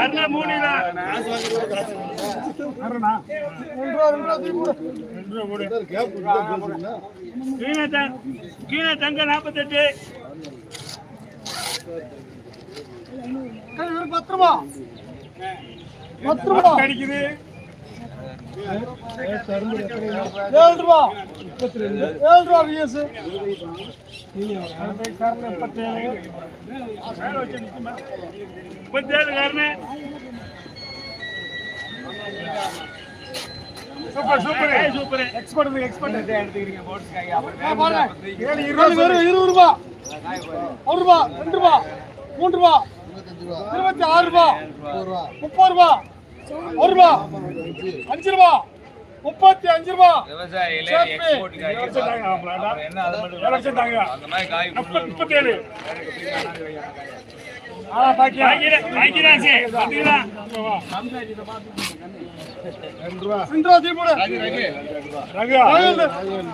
அரை மூணு. கீழே தங்க கீழே தங்க நாற்பத்தெட்டு பத்து ரூபா பத்து ரூபா அடிக்குது. ஏழு ரூபா ஏழு ரூபா விஎஸ் முப்பத்தேழு super super super export export இருபது இருபது ரூபா ஒரு ரூபா ரெண்டு ரூபா மூன்று ரூபா இருபத்தி ஆறு ரூபா. முப்பது ரூபா. ஒரு ரூபா. அஞ்சு ரூபா. முப்பத்தி அஞ்சு ரூபா.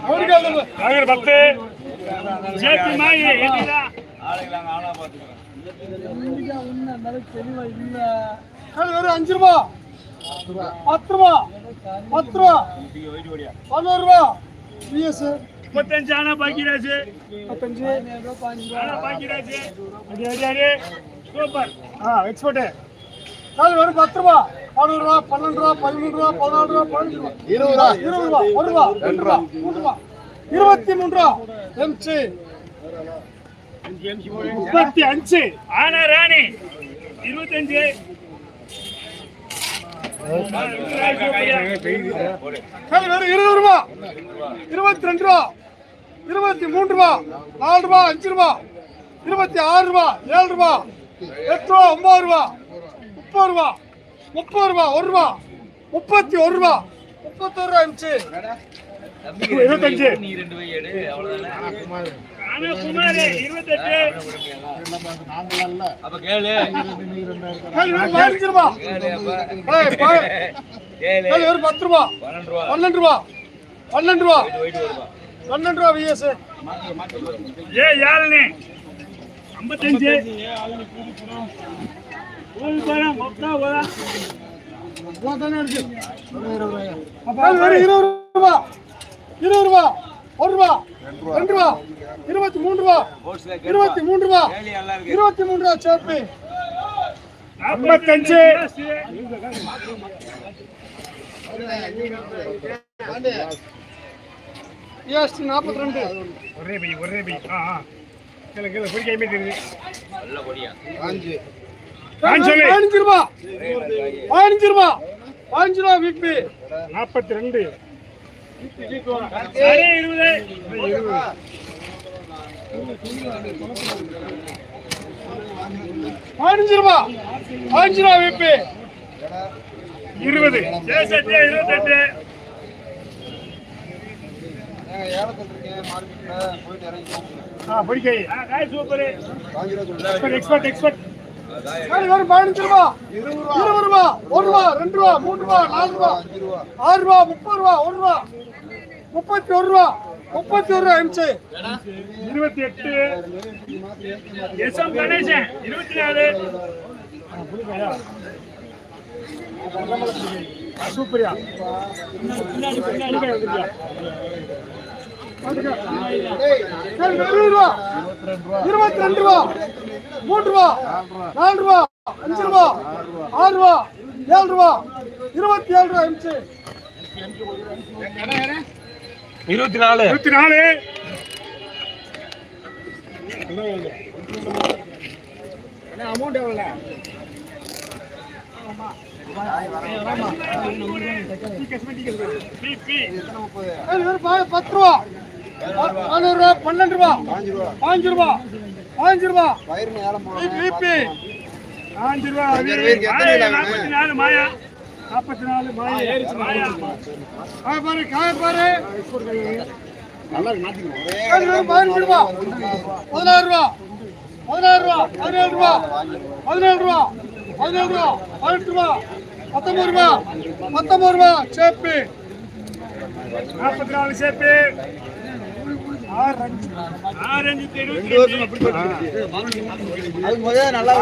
அவருக்கு அது பத்து. சேர்த்து ஆளா வெறும் அஞ்சு ரூபா. பத்து ரூபா பத்து ரூபா பதினோரு ரூபா பிஎஸ் முப்பத்தஞ்சு ஆனா பாக்கிராஜு முப்பத்தஞ்சு ஆனா பாக்கிராஜு அடி அடி அடி சூப்பர் ஆ எக்ஸ்போர்ட்டு அது வெறும் பத்து ரூபா பதினோரு ரூபா பன்னெண்டு ரூபா பதிமூணு ரூபா பதினாலு ரூபா பதினஞ்சு ரூபா இருபது ரூபா இருபது ரூபா ஒரு ரூபா ரெண்டு ரூபா மூணு ரூபா இருபத்தி மூணு ரூபா எம்சி முப்பத்தி அஞ்சு ஆனா ராணி இருபத்தஞ்சு வெறும் இருபது ரூபா. இருபத்தி ரெண்டு ரூபா. இருபத்தி மூன்று ரூபா. நாலு ரூபா அஞ்சு ரூபா. இருபத்தி ஆறு ரூபா ஏழு ரூபா. எட்டு ரூபா ஒன்பது ரூபா. முப்பது ரூபா. முப்பது ரூபா ஒரு ரூபா. முப்பத்தி ஒரு ரூபா. முப்பத்தொரு ரூபா இருந்துச்சு. இருபத்தஞ்சு ஆனா குமார் இருபத்தெட்டு. அப்ப கேளு. ரூபா வெறும் பத்து ரூபா. பன்னெண்டு ரூபா. பன்னெண்டு ரூபா. பன்னெண்டு ரூபா. விஎஸ் ஏ யாழனே ஐம்பத்தஞ்சு. ஒரு ஒரு இருபது ரூபா. இருபது ரூபா. ஒரு ரூபா. ரெண்டு ரூபா. இருபத்தி மூணு ரூபா. இருபத்தி மூணு ரூபா. இருபத்தி மூணு ரூபா ஐம்பத்தஞ்சு. ஜிஎஸ்டி நாற்பத்தி ரெண்டு ஒரே பை ஒரே பை. ஆ ஆ. கீழே கீழே பிடிக்க ஐம்பத்தி நல்ல பொடியா. பதினஞ்சு ரூபா. பதினஞ்சு ரூபா. பதினஞ்சு ரூபா நாற்பத்தி ரெண்டு பதினஞ்சு ரூபா. பதினஞ்சு ரூபா விபி இருபது. இருபத்தெட்டு எக்ஸ்பர்ட் எக்ஸ்பர்ட் வெறும் பதினஞ்சு ரூபா. இருபது ரூபா. ஒரு ரூபா ரெண்டு ரூபா மூணு ரூபா நாலு ரூபா ஆறு ரூபா முப்பது ரூபா ஒரு ரூபா. முப்பத்தி ஒரு ரூபா. முப்பத்தி ஒரு ரூபா எம்சி இருபத்தி எட்டு. எஸ் எம் கணேசன் இருபத்தி நாலு. சூப்பரியா? இருபது ரூபா. இருபத்தி ரெண்டு ரூபா. மூன்று ரூபா. நாலு ரூபா. அஞ்சு ரூபா. ஆறு ரூபா. ஏழு ரூபா. இருபத்தி ஏழு ரூபா எம்சி இருபத்தி நாலு இருபத்தி நாலு அமௌண்ட் எவ்வளோ பத்து ரூபா பதினோரு ரூபா பன்னெண்டு ரூபா பாஞ்சு ரூபா பாஞ்சு ரூபா பிபி அஞ்சு ரூபா நாலு மாயா நாற்பத்தி நாலு மாயா ஏறிச்சு மாயா காய பாரு காய பாரு. அது வெறும் பதினஞ்சு ரூபா. பதினாறு ரூபா. பதினாறு ரூபா. பதினேழு ரூபா. பதினேழு ரூபா. பதினேழு ரூபா. பதினெட்டு ரூபா. பத்தொன்பது ரூபா. பத்தொன்பது ரூபா. சேப்பு. நாற்பத்தி நாலு முதல்ல நல்லா